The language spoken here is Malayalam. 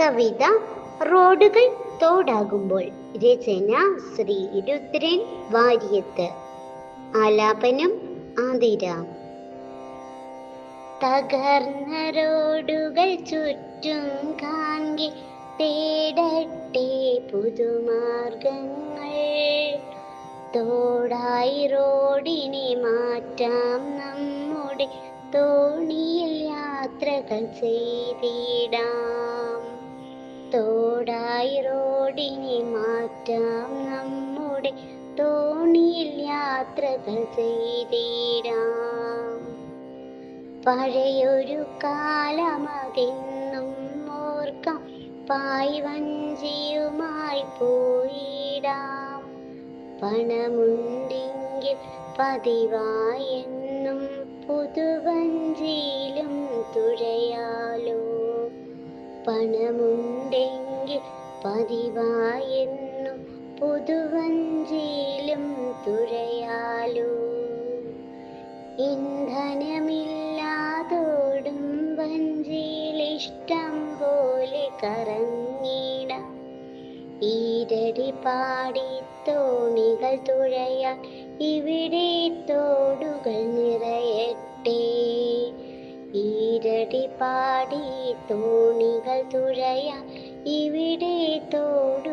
കവിത റോഡുകൾ തോടാകുമ്പോൾ രചന ശ്രീ രുദ്രൻ വാര്യത്ത്. ആലാപനം ആതിരാം. തകർന്ന റോഡുകൾ ചുറ്റും കാൺകെ തേടട്ടെ പുതുമാർഗങ്ങൾ. തോടായി റോഡിനെ മാറ്റാം നമ്മുടെ തോണിയിൽ യാത്രകൾ ചെയ്തിടാം. തോടായി റോഡിനെ മാറ്റാം നമ്മുടെ തോണിയിൽ യാത്രകൾ ചെയ്തിടാം. പഴയൊരു കാലമതെന്നും ഓർക്കാം പായി വഞ്ചിയുമായി പോയിടാം. പണമുണ്ടെങ്കിൽ പതിവായെന്നും പണമുണ്ടെങ്കിൽ പതിവായെന്നും പുതുവഞ്ചിയിലും തുഴയാലോ. ഇന്ധനമില്ലാതോടും വഞ്ചിയിൽ ഇഷ്ടം പോലെ കറങ്ങിടാം. ഈരടി പാടി തോണികൾ തുഴയാൻ ഇവിടെ ഈരടി പാടി തോണികൾ തുഴയാൻ ഇവിടെ തോടുകൾ